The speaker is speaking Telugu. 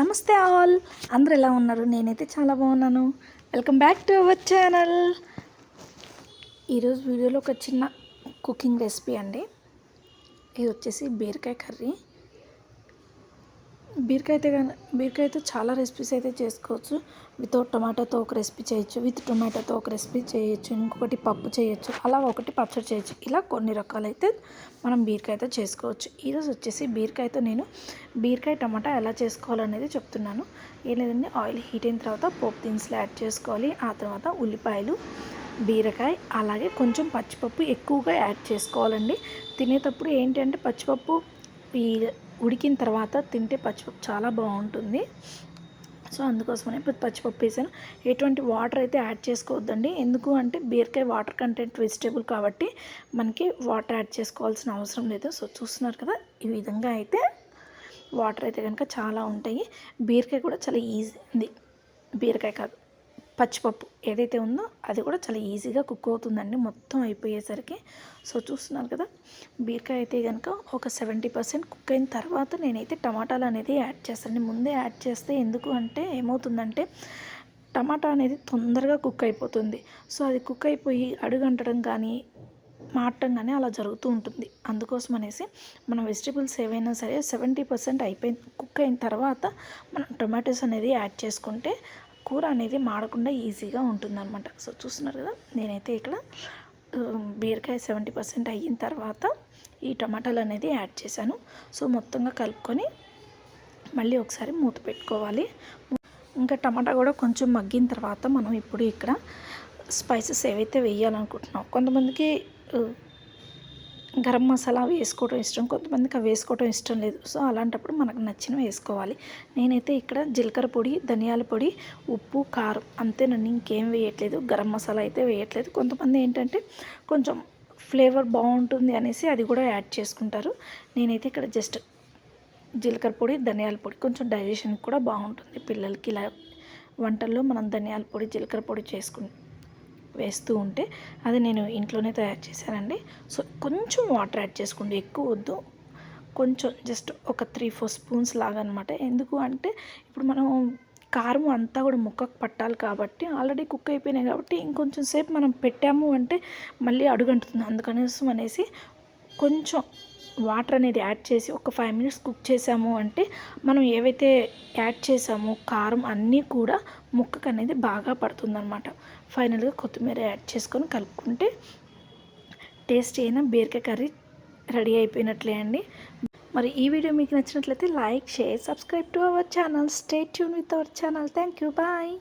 నమస్తే ఆల్. అందరు ఎలా ఉన్నారు? నేనైతే చాలా బాగున్నాను. Welcome back to our channel ఈరోజు వీడియోలో ఒక చిన్న కుకింగ్ రెసిపీ అండి. ఇది వచ్చేసి బీరకాయ కర్రీ. బీరకాయ అయితే కానీ బీరకాయతో చాలా రెసిపీస్ అయితే చేసుకోవచ్చు. వితౌట్ టొమాటోతో ఒక రెసిపీ చేయొచ్చు విత్ టొమాటోతో ఒక రెసిపీ చేయొచ్చు ఇంకొకటి పప్పు చేయొచ్చు అలా ఒకటి పచ్చడి చేయొచ్చు. ఇలా కొన్ని రకాలైతే మనం బీరకాయతో చేసుకోవచ్చు. ఈరోజు వచ్చేసి బీరకాయతో నేను బీరకాయ టమాటా ఎలా చేసుకోవాలనేది చెప్తున్నాను. ఏం లేదండి ఆయిల్ హీట్ అయిన తర్వాత పోపు దినుసులు యాడ్ చేసుకోవాలి. ఆ తర్వాత ఉల్లిపాయలు బీరకాయ అలాగే కొంచెం పచ్చిపప్పు ఎక్కువగా యాడ్ చేసుకోవాలండి. తినేటప్పుడు ఏంటంటే పచ్చిపప్పు ఈ ఉడికిన తర్వాత తింటే పచ్చిపప్పు చాలా బాగుంటుంది. సో అందుకోసమనే ఇప్పుడు పచ్చిపప్పు వేసాను. ఎటువంటి వాటర్ అయితే యాడ్ చేసుకోవద్దండి. ఎందుకు అంటే బీరకాయ వాటర్ కంటెంట్ వెజిటేబుల్ కాబట్టి మనకి వాటర్ యాడ్ చేసుకోవాల్సిన అవసరం లేదు. సో చూస్తున్నారు కదా ఈ విధంగా అయితే వాటర్ అయితే కనుక చాలా ఉంటాయి. బీరకాయ కూడా చాలా ఈజీ ఉంది బీరకాయ కాదు. పచ్చిపప్పు ఏదైతే ఉందో అది కూడా చాలా ఈజీగా కుక్ అవుతుందండి. మొత్తం అయిపోయేసరికి. సో చూస్తున్నారు కదా బీరకాయ అయితే కనుక ఒక సెవెంటీ పర్సెంట్ కుక్ అయిన తర్వాత నేనైతే టమాటాలు అనేది యాడ్ చేస్తాను ముందే యాడ్ చేస్తే ఎందుకు అంటే ఏమవుతుందంటే టమాటా అనేది తొందరగా కుక్ అయిపోతుంది. సో అది కుక్ అయిపోయి అడుగంటడం కానీ మాటంగానే కానీ అలా జరుగుతూ ఉంటుంది. అందుకోసం అనేసి మన వెజిటేబుల్స్ ఏవైనా సరే సెవెంటీ పర్సెంట్ అయిపోయిన కుక్ అయిన తర్వాత మనం టొమాటోస్ అనేది యాడ్ చేసుకుంటే కూర అనేది మాడకుండా ఈజీగా ఉంటుందన్నమాట. సో చూస్తున్నారు కదా నేనైతే ఇక్కడ బీరకాయ సెవెంటీ పర్సెంట్ అయిన తర్వాత ఈ టమాటాలు అనేది యాడ్ చేశాను. సో మొత్తంగా కలుపుకొని మళ్ళీ ఒకసారి మూత పెట్టుకోవాలి. ఇంకా టమాటా కూడా కొంచెం మగ్గిన తర్వాత మనం ఇప్పుడు ఇక్కడ స్పైసెస్ ఏవైతే వేయాలనుకుంటున్నాం కొంతమందికి గరం మసాలా వేసుకోవడం ఇష్టం కొంతమందికి అవి వేసుకోవడం ఇష్టం లేదు. సో అలాంటప్పుడు మనకు నచ్చినవి వేసుకోవాలి. నేనైతే ఇక్కడ జీలకర్ర పొడి ధనియాల పొడి ఉప్పు కారం అంతేనండి. ఇంకేం వేయట్లేదు. గరం మసాలా అయితే వేయట్లేదు. కొంతమంది ఏంటంటే కొంచెం ఫ్లేవర్ బాగుంటుంది అనేసి అది కూడా యాడ్ చేసుకుంటారు. నేనైతే ఇక్కడ జస్ట్ జీలకర్ర పొడి ధనియాల పొడి కొంచెం డైజెషన్ కూడా బాగుంటుంది పిల్లలకి. ఇలా వంటల్లో మనం ధనియాల పొడి జీలకర్ర పొడి చేసుకుంటాం వేస్తూ ఉంటే అది నేను ఇంట్లోనే తయారు చేశానండి. సో కొంచెం వాటర్ యాడ్ చేసుకోండి ఎక్కువ వద్దు. కొంచెం జస్ట్ ఒక త్రీ ఫోర్ స్పూన్స్ లాగా అనమాట ఎందుకు అంటే ఇప్పుడు మనం కారం అంతా కూడా ముక్కకు పట్టాలి కాబట్టి ఆల్రెడీ కుక్ అయిపోయినాయి కాబట్టి ఇంకొంచెం సేపు మనం పెట్టాము అంటే మళ్ళీ అడుగంటుతుంది. అందుకనేసి అనేసి కొంచెం వాటర్ అనేది యాడ్ చేసి ఒక ఫైవ్ మినిట్స్ కుక్ చేసాము అంటే మనం ఏవైతే యాడ్ చేసామో కారం అన్నీ కూడా ముక్కకు అనేది బాగా పడుతుందన్నమాట. ఫైనల్గా కొత్తిమీర యాడ్ చేసుకొని కలుపుకుంటే టేస్ట్ అయిన బీరకాయ కర్రీ రెడీ అయిపోయినట్లే అండి. మరి ఈ వీడియో మీకు నచ్చినట్లయితే like share subscribe to our channel. Stay tune with our channel. Thank you. Bye.